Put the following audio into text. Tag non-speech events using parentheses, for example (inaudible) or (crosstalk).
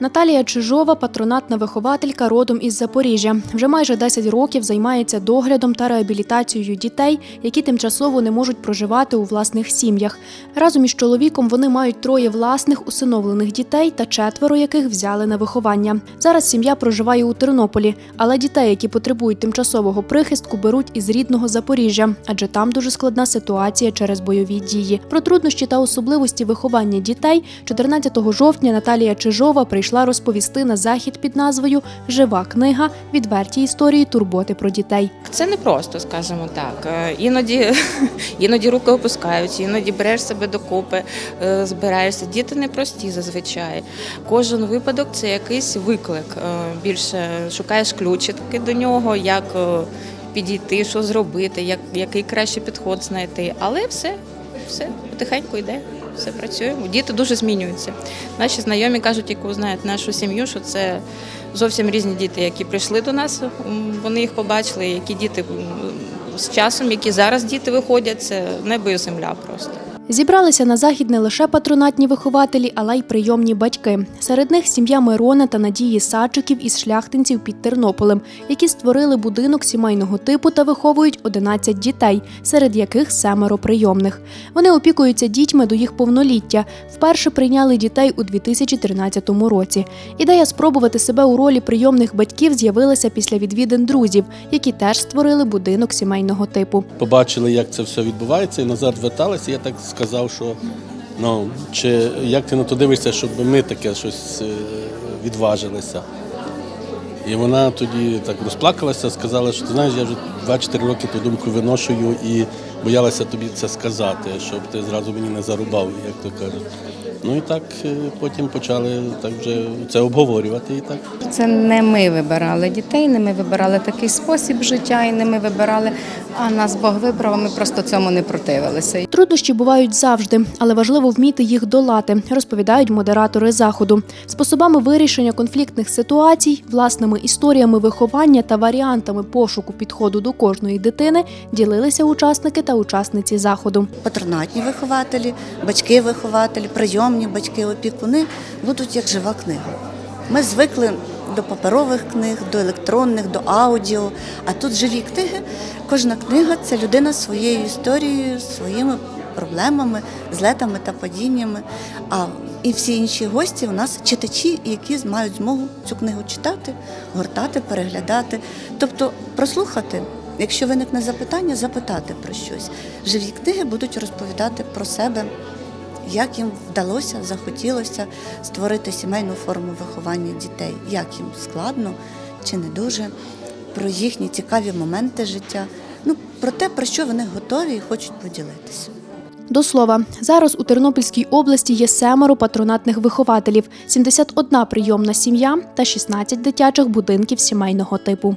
Наталія Чижова патронатна вихователька родом із Запоріжжя. Вже майже 10 років займається доглядом та реабілітацією дітей, які тимчасово не можуть проживати у власних сім'ях. Разом із чоловіком вони мають троє власних усиновлених дітей та четверо яких взяли на виховання. Зараз сім'я проживає у Тернополі, але дітей, які потребують тимчасового прихистку, беруть із рідного Запоріжжя, адже там дуже складна ситуація через бойові дії. Про труднощі та особливості виховання дітей 14 жовтня Наталія Чижова прийшла розповісти на захід під назвою Жива книга відверті історії турботи про дітей. Це не просто, скажімо так. Е, Іноді, (laughs) іноді руки опускаються, іноді береш себе докупи, е, збираєшся. Діти непрості зазвичай. Кожен випадок це якийсь виклик. Е, Більше шукаєш ключики до нього, як підійти, що зробити, як, який кращий підход знайти. Але все, все потихеньку йде. Все працює. Діти дуже змінюються. Наші знайомі кажуть, яку знають нашу сім'ю, що це зовсім різні діти, які прийшли до нас. Вони їх побачили, які діти з часом, які зараз діти виходять, це небо і земля просто. Зібралися на захід не лише патронатні вихователі, але й прийомні батьки. Серед них сім'я Мирона та Надії Садчиків із шляхтинців під Тернополем, які створили будинок сімейного типу та виховують 11 дітей, серед яких семеро прийомних. Вони опікуються дітьми до їх повноліття. Вперше прийняли дітей у 2013 році. Ідея спробувати себе у ролі прийомних батьків з'явилася після відвідин друзів, які теж створили будинок сімейного типу. побачили, як це все відбувається, і назад верталися. Я так сказав, що ну чи як ти на то дивишся, щоб ми таке щось е, відважилися. І вона тоді так розплакалася, сказала, що ти знаєш, я вже 24 роки ту думку виношую і боялася тобі це сказати, щоб ти зразу мені не зарубав, як то кажуть. Ну і так е, потім почали так вже це обговорювати і так. Це не ми вибирали дітей, не ми вибирали такий спосіб життя і не ми вибирали, а нас Бог вибрав, а ми просто цьому не противилися. Труднощі бувають завжди, але важливо вміти їх долати, розповідають модератори заходу. Способами вирішення конфліктних ситуацій, власними історіями виховання та варіантами пошуку підходу до кожної дитини ділилися учасники та учасниці заходу. патронатні вихователі, батьки-вихователі, прийомні батьки, опікуни будуть як жива книга. Ми звикли до паперових книг, до електронних, до аудіо. А тут живі книги. Кожна книга це людина зі своєю історією, своїми проблемами, злетами та падіннями. А і всі інші гості у нас читачі, які мають змогу цю книгу читати, гортати, переглядати, тобто прослухати. Якщо виникне запитання, запитати про щось. Живі книги будуть розповідати про себе, як їм вдалося, захотілося створити сімейну форму виховання дітей, як їм складно чи не дуже, про їхні цікаві моменти життя, ну про те, про що вони готові і хочуть поділитися. До слова, зараз у Тернопільській області є семеро патронатних вихователів, 71 прийомна сім'я та 16 дитячих будинків сімейного типу.